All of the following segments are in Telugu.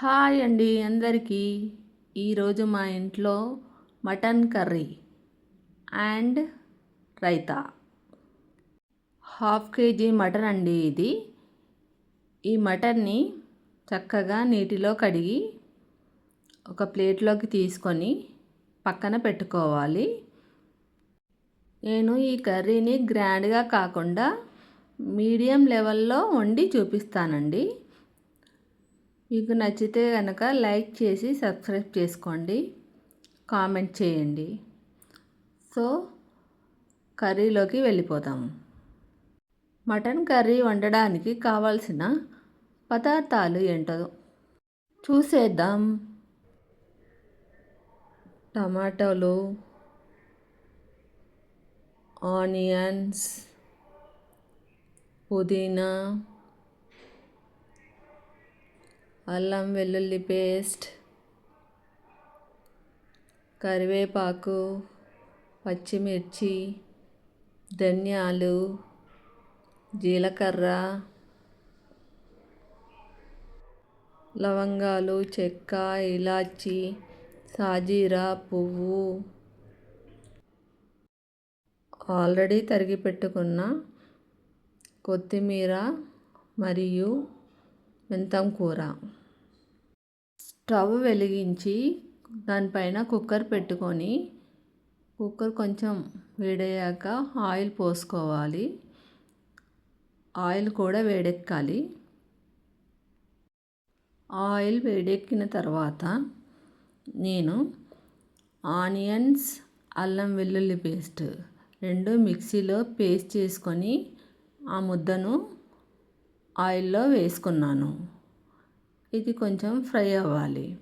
హాయ్ అండి అందరికీ. ఈరోజు మా ఇంట్లో mutton curry and raita. Half KG mutton అండి ఇది. ఈ మటన్ని చక్కగా నీటిలో కడిగి ఒక ప్లేట్లోకి తీసుకొని పక్కన పెట్టుకోవాలి. నేను ఈ కర్రీని గ్రాండ్గా కాకుండా మీడియం లెవెల్లో వండి చూపిస్తానండి. మీకు నచ్చితే కనుక లైక్ చేసి సబ్స్క్రైబ్ చేసుకోండి. కామెంట్ చేయండి. సో కర్రీలోకి వెళ్ళిపోతాము మటన్ కర్రీ వండడానికి కావాల్సిన పదార్థాలు ఏంటో చూసేద్దాం. టమాటోలు ఆనియన్స్ పుదీనా అల్లం వెల్లుల్లి పేస్ట్ కరివేపాకు పచ్చిమిర్చి ధనియాలు జీలకర్ర లవంగాలు చెక్క ఇలాచి సాజీరా పువ్వు. ఆల్రెడీ తరిగి పెట్టుకున్న కొత్తిమీర మరియు మెంతం కూర. స్టవ్ వెలిగించి దానిపైన కుక్కర్ పెట్టుకొని కుక్కర్ కొంచెం వేడయ్యాక ఆయిల్ పోసుకోవాలి. ఆయిల్ కూడా వేడెక్కాలి. ఆయిల్ వేడెక్కిన తర్వాత నేను ఆనియన్స్ అల్లం వెల్లుల్లి పేస్ట్ రెండు మిక్సీలో పేస్ట్ చేసుకొని ఆ ముద్దను ఆయిల్లో వేసుకున్నాను. ఇది కొంచెం ఫ్రై అవ్వాలి.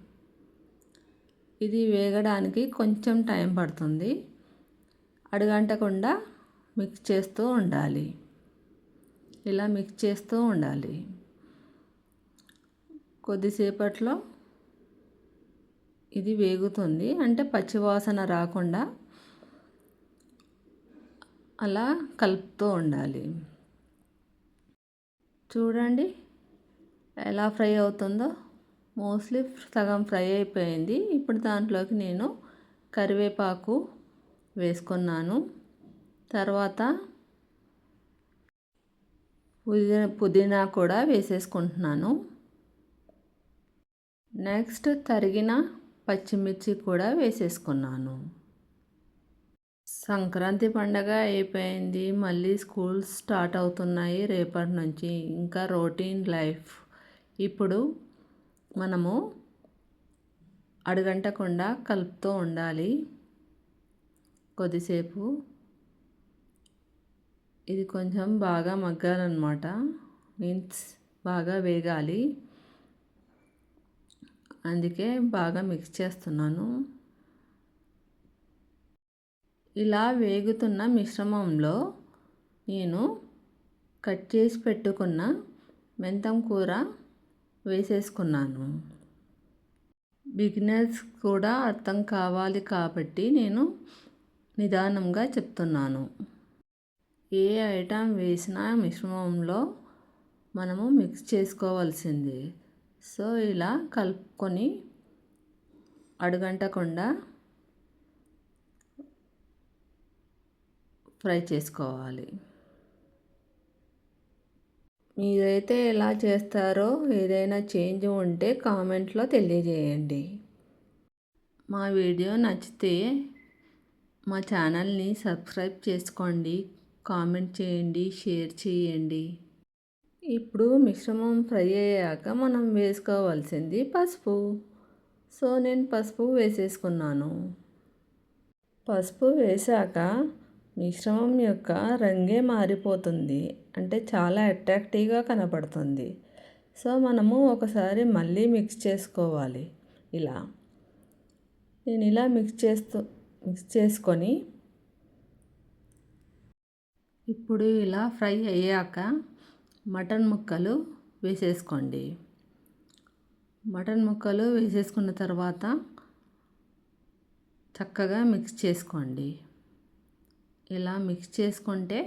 ఇది వేగడానికి కొంచెం టైం పడుతుంది. అడుగంటకుండా మిక్స్ చేస్తూ ఉండాలి. ఇలా మిక్స్ చేస్తూ ఉండాలి. కొద్దిసేపట్లో ఇది వేగుతుంది. అంటే పచ్చివాసన రాకుండా అలా కలుపుతూ ఉండాలి. చూడండి. ఎలా ఫ్రై అవుతుందో మోస్ట్లీ సగం ఫ్రై అయిపోయింది. ఇప్పుడు దాంట్లోకి నేను కరివేపాకు వేసుకున్నాను. తర్వాత పుదీనా పుదీనా కూడా వేసేసుకుంటున్నాను. నెక్స్ట్ తరిగిన పచ్చిమిర్చి కూడా వేసేసుకున్నాను. సంక్రాంతి పండగ అయిపోయింది. మళ్ళీ స్కూల్స్ స్టార్ట్ అవుతున్నాయి రేపటి నుంచి. ఇంకా రొటీన్ లైఫ్. ఇప్పుడు మనము అడుగంటకుండా కలుపుతూ ఉండాలి. కొద్దిసేపు. ఇది కొంచెం బాగా మగ్గాలన్నమాట. మీన్స్ బాగా వేగాలి. అందుకే బాగా మిక్స్ చేస్తున్నాను. ఇలా వేగుతున్న మిశ్రమంలో నేను కట్ చేసి పెట్టుకున్న మెంతం కూర వేసేసుకున్నాను. బిగినర్స్ కూడా అర్థం కావాలి కాబట్టి నేను నిదానంగా చెప్తున్నాను. ఏ ఐటమ్ వేసినా మిశ్రమంలో మనము మిక్స్ చేసుకోవాల్సింది. సో ఇలా కలుపుకొని అడుగంటకుండా ఫ్రై చేసుకోవాలి. మీరైతే ఎలా చేస్తారో ఏదైనా చేంజ్ ఉంటే కామెంట్లో తెలియజేయండి. మా వీడియో నచ్చితే మా ఛానల్ని సబ్స్క్రైబ్ చేసుకోండి కామెంట్ చేయండి షేర్ చేయండి. ఇప్పుడు మిశ్రమం ఫ్రై అయ్యాక మనం వేసుకోవాల్సింది పసుపు. సో నేను పసుపు వేసేసుకున్నాను. పసుపు వేశాక మిశ్రమం యొక్క రంగే మారిపోతుంది. అంటే చాలా అట్రాక్టివ్గా కనపడుతుంది. సో మనము ఒకసారి మళ్ళీ మిక్స్ చేసుకోవాలి. ఇలా. నేను ఇలా మిక్స్ చేస్తూ మిక్స్ చేసుకొని ఇప్పుడు ఇలా ఫ్రై అయ్యాక మటన్ ముక్కలు వేసేసుకోండి. మటన్ ముక్కలు వేసేసుకున్న తర్వాత చక్కగా మిక్స్ చేసుకోండి. ఇలా మిక్స్ చేసుకుంటే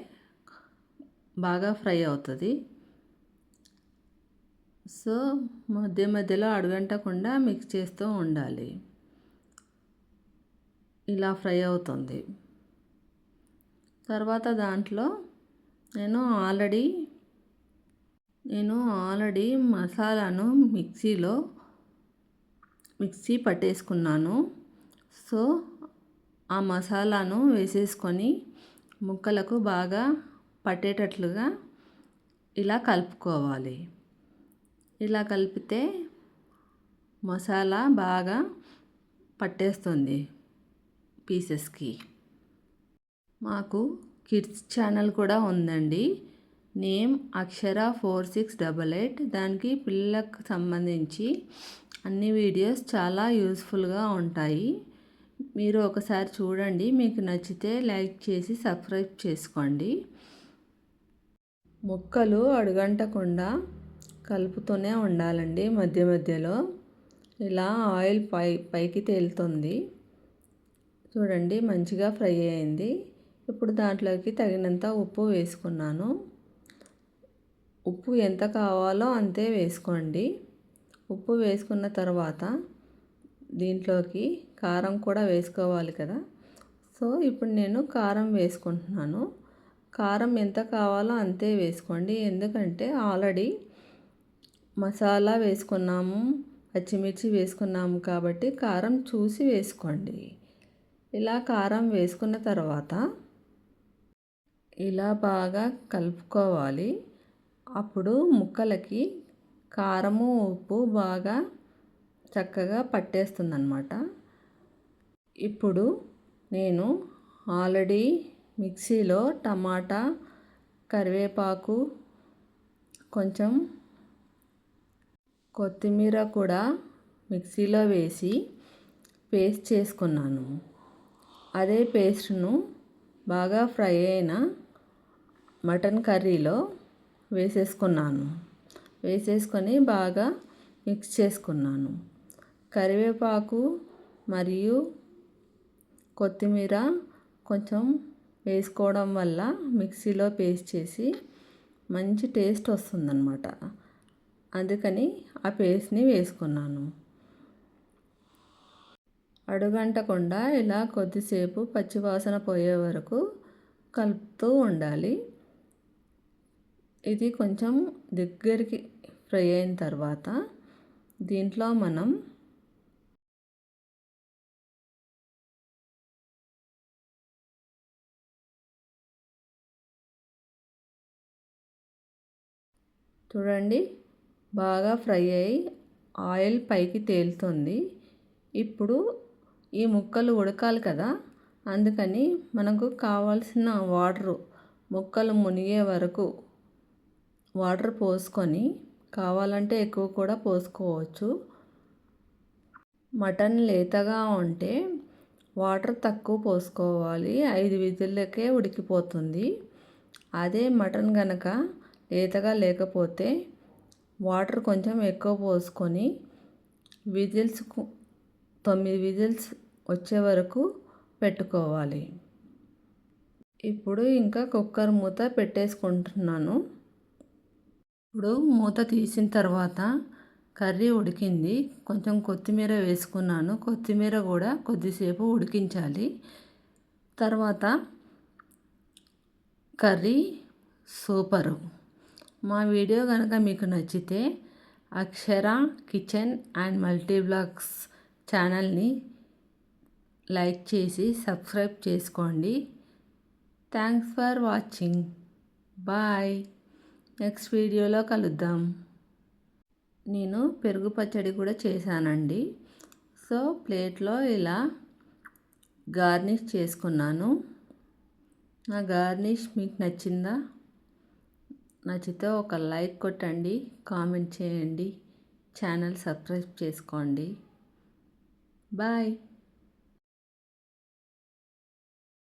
బాగా ఫ్రై అవుతుంది. సో మధ్య మధ్యలో అడుగంటకుండా మిక్స్ చేస్తూ ఉండాలి. ఇలా ఫ్రై అవుతుంది. తర్వాత దాంట్లో నేను ఆల్రెడీ నేను ఆల్రెడీ మసాలాను మిక్సీలో మిక్సీ పట్టేసుకున్నాను. సో ఆ మసాలాను వేసేసుకొని ముక్కలకు బాగా పట్టేటట్లుగా ఇలా కలుపుకోవాలి. ఇలా కలిపితే మసాలా బాగా పట్టేస్తుంది పీసెస్కి. మాకు కిడ్స్ ఛానల్ కూడా ఉందండి. Name Akshara four six double eight. దానికి పిల్లలకు సంబంధించి అన్ని వీడియోస్ చాలా యూస్ఫుల్గా ఉంటాయి. మీరు ఒకసారి చూడండి. మీకు నచ్చితే లైక్ చేసి సబ్స్క్రైబ్ చేసుకోండి. ముక్కలు అడుగంటకుండా కలుపుతూనే ఉండాలండి మధ్య మధ్యలో. ఇలా ఆయిల్ పై పైకి తేలుతుంది. చూడండి మంచిగా ఫ్రై అయింది. ఇప్పుడు దాంట్లోకి తగినంత ఉప్పు వేసుకున్నాను. ఉప్పు ఎంత కావాలో అంతే వేసుకోండి. ఉప్పు వేసుకున్న తర్వాత దీంట్లోకి కారం కూడా వేసుకోవాలి కదా. సో ఇప్పుడు నేను కారం వేసుకుంటున్నాను. కారం ఎంత కావాలో అంతే వేసుకోండి. ఎందుకంటే ఆల్రెడీ మసాలా వేసుకున్నాము పచ్చిమిర్చి వేసుకున్నాము కాబట్టి కారం చూసి వేసుకోండి. ఇలా కారం వేసుకున్న తర్వాత ఇలా బాగా కలుపుకోవాలి. అప్పుడు ముక్కలకి కారము ఉప్పు బాగా చక్కగా పట్టేస్తుంది అన్నమాట ఇప్పుడు నేను ఆల్రెడీ మిక్సీలో టమాటా కరివేపాకు కొంచెం కొత్తిమీర కూడా మిక్సీలో వేసి పేస్ట్ చేసుకున్నాను. అదే పేస్ట్ను బాగా ఫ్రై అయిన మటన్ కర్రీలో వేసేసుకున్నాను. వేసేసుకొని బాగా మిక్స్ చేసుకున్నాను. కరివేపాకు మరియు కొత్తిమీర కొంచెం వేసుకోవడం వల్ల మిక్సీలో పేస్ట్ చేసి మంచి టేస్ట్ వస్తుందన్నమాట. అందుకని ఆ పేస్ట్ని వేసుకున్నాను. అడుగంటకుండా ఇలా కొద్దిసేపు పచ్చివాసన పోయే వరకు కలుపుతూ ఉండాలి. ఇది కొంచెం దగ్గరికి ఫ్రై అయిన తర్వాత దీంట్లో మనం చూడండి. బాగా ఫ్రై అయ్యి ఆయిల్ పైకి తేలుతుంది. ఇప్పుడు ఈ ముక్కలు ఉడకాలి కదా. అందుకని మనకు కావాల్సిన వాటరు ముక్కలు మునిగే వరకు వాటర్ పోసుకొని కావాలంటే ఎక్కువ కూడా పోసుకోవచ్చు. మటన్ లేతగా ఉంటే వాటర్ తక్కువ పోసుకోవాలి. ఐదు విధులకే ఉడికిపోతుంది. అదే మటన్ కనుక లేతగా లేకపోతే వాటర్ కొంచెం ఎక్కువ పోసుకొని విజిల్స్ తొమ్మిది విజిల్స్ వచ్చే వరకు పెట్టుకోవాలి. ఇప్పుడు ఇంకా కుక్కర్ మూత పెట్టేసుకుంటున్నాను. ఇప్పుడు మూత తీసిన తర్వాత కర్రీ ఉడికింది. కొంచెం కొత్తిమీర వేసుకున్నాను. కొత్తిమీర కూడా కొద్దిసేపు ఉడికించాలి. తర్వాత కర్రీ సూపరు. మా వీడియో కనుక మీకు నచ్చితే అక్షర కిచెన్ అండ్ మల్టీబ్లాగ్స్ ఛానల్ని లైక్ చేసి సబ్స్క్రైబ్ చేసుకోండి. Thanks for watching bye next వీడియోలో కలుద్దాం. నేను పెరుగు పచ్చడి కూడా చేశానండి. సో ప్లేట్లో ఇలా గార్నిష్ చేసుకున్నాను. నా గార్నిష్ మీకు నచ్చిందా? నచ్చితే ఒక లైక్ కొట్టండి కామెంట్ చేయండి ఛానల్ సబ్స్క్రైబ్ చేసుకోండి. బాయ్.